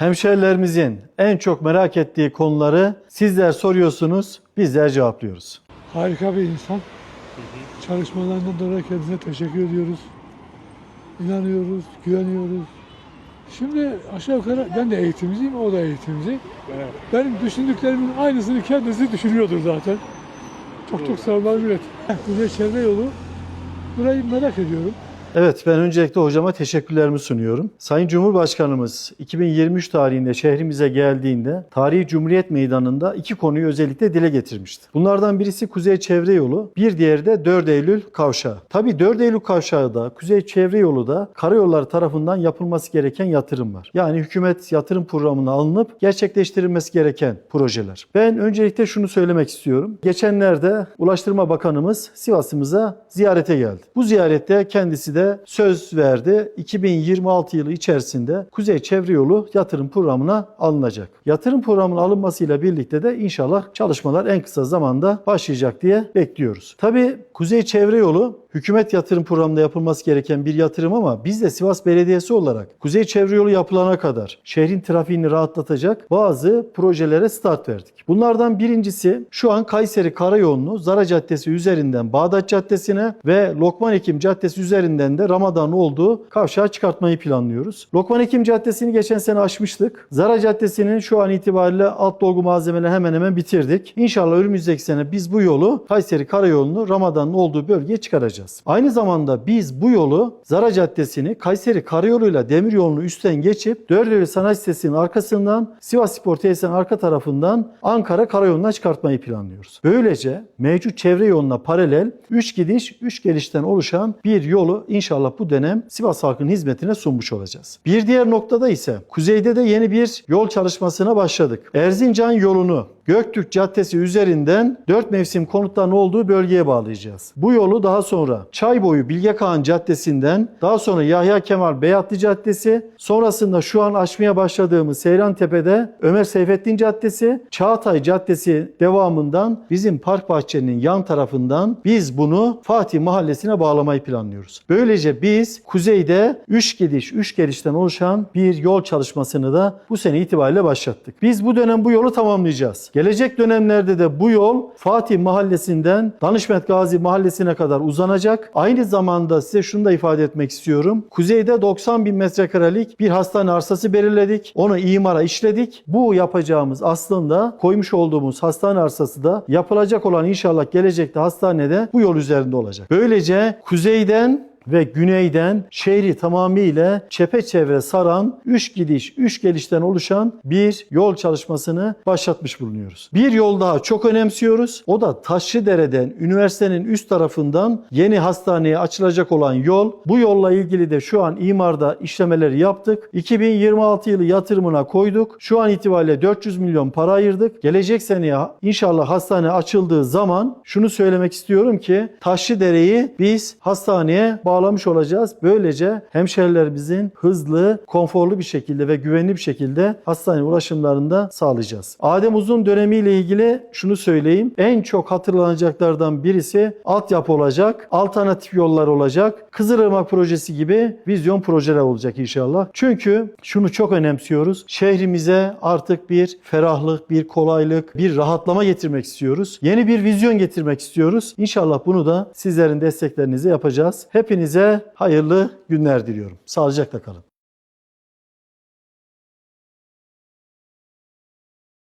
Hemşerilerimizin en çok merak ettiği konuları sizler soruyorsunuz, bizler cevaplıyoruz. Harika bir insan. Çalışmalarından dolayı kendisine teşekkür ediyoruz. İnanıyoruz, güveniyoruz. Şimdi aşağı yukarı ben de eğitimciyim, o da eğitimci. Benim düşündüklerimin aynısını kendisi düşünüyordur zaten. Çok çok sağ olun millet. Kuzey Çevre Yolu. Burayı merak ediyorum. Evet, ben öncelikle hocama teşekkürlerimi sunuyorum. Sayın Cumhurbaşkanımız 2023 tarihinde şehrimize geldiğinde Tarihi Cumhuriyet Meydanı'nda iki konuyu özellikle dile getirmişti. Bunlardan birisi Kuzey Çevre Yolu, bir diğeri de 4 Eylül Kavşağı. Tabii 4 Eylül Kavşağı da Kuzey Çevre Yolu da karayolları tarafından yapılması gereken yatırım var. Yani hükümet yatırım programına alınıp gerçekleştirilmesi gereken projeler. Ben öncelikle şunu söylemek istiyorum. Geçenlerde Ulaştırma Bakanımız Sivas'ımıza ziyarete geldi. Bu ziyarette kendisi de söz verdi. 2026 yılı içerisinde Kuzey Çevre Yolu yatırım programına alınacak. Yatırım programına alınmasıyla birlikte de inşallah çalışmalar en kısa zamanda başlayacak diye bekliyoruz. Tabii Kuzey Çevre Yolu hükümet yatırım programında yapılması gereken bir yatırım ama biz de Sivas Belediyesi olarak Kuzey Çevre Yolu yapılana kadar şehrin trafiğini rahatlatacak bazı projelere start verdik. Bunlardan birincisi şu an Kayseri Karayolu'nu Zara Caddesi üzerinden Bağdat Caddesi'ne ve Lokman Hekim Caddesi üzerinden de Ramazan olduğu kavşağa çıkartmayı planlıyoruz. Lokman Hekim Caddesi'ni geçen sene aşmıştık. Zara Caddesi'nin şu an itibariyle alt dolgu malzemelerini hemen hemen bitirdik. İnşallah önümüzdeki sene biz bu yolu Kayseri Karayolu'nu Ramazan'ın olduğu bölgeye çıkaracağız. Aynı zamanda biz bu yolu Zara Caddesi'ni Kayseri Karayolu'yla demir yolunu üstten geçip Dördeli Sanayi Sitesi'nin arkasından Sivas Spor Tesisinin arka tarafından Ankara Karayolu'na çıkartmayı planlıyoruz. Böylece mevcut çevre yoluna paralel 3 gidiş 3 gelişten oluşan bir yolu inşallah bu dönem Sivas halkının hizmetine sunmuş olacağız. Bir diğer noktada ise kuzeyde de yeni bir yol çalışmasına başladık. Erzincan yolunu Göktürk Caddesi üzerinden 4 mevsim konutların olduğu bölgeye bağlayacağız. Bu yolu daha sonra Çayboyu Bilge Kağan Caddesi'nden daha sonra Yahya Kemal Beyatlı Caddesi sonrasında şu an açmaya başladığımız Seyrantepe'de Ömer Seyfettin Caddesi Çağatay Caddesi devamından bizim park bahçenin yan tarafından biz bunu Fatih Mahallesi'ne bağlamayı planlıyoruz. Böylece biz kuzeyde 3 gidiş 3 gelişten oluşan bir yol çalışmasını da bu sene itibariyle başlattık. Biz bu dönem bu yolu tamamlayacağız. Gelecek dönemlerde de bu yol Fatih Mahallesi'nden Danışmet Gazi Mahallesi'ne kadar uzanacak. Aynı zamanda size şunu da ifade etmek istiyorum. Kuzeyde 90 bin metrekarelik bir hastane arsası belirledik. Onu imara işledik. Bu yapacağımız aslında koymuş olduğumuz hastane arsası da yapılacak olan inşallah gelecekte hastanede bu yol üzerinde olacak. Böylece kuzeyden ve güneyden şehri tamamıyla çepeçevre saran 3 gidiş 3 gelişten oluşan bir yol çalışmasını başlatmış bulunuyoruz. Bir yol daha çok önemsiyoruz. O da Taşlıdere'den üniversitenin üst tarafından yeni hastaneye açılacak olan yol. Bu yolla ilgili de şu an imarda işlemeleri yaptık. 2026 yılı yatırımına koyduk. Şu an itibariyle 400 milyon para ayırdık. Gelecek seneye inşallah hastane açıldığı zaman şunu söylemek istiyorum ki Taşlıdere'yi biz hastaneye bağlamış olacağız. Böylece hemşehrilerimizin hızlı, konforlu bir şekilde ve güvenli bir şekilde hastane ulaşımlarında sağlayacağız. Adem Uzun dönemiyle ilgili şunu söyleyeyim. En çok hatırlanacaklardan birisi altyapı olacak, alternatif yollar olacak, Kızılırmak projesi gibi vizyon projeler olacak inşallah. Çünkü şunu çok önemsiyoruz. Şehrimize artık bir ferahlık, bir kolaylık, bir rahatlama getirmek istiyoruz. Yeni bir vizyon getirmek istiyoruz. İnşallah bunu da sizlerin desteklerinizle yapacağız. Hepinize hayırlı günler diliyorum. Sağlıcakla kalın.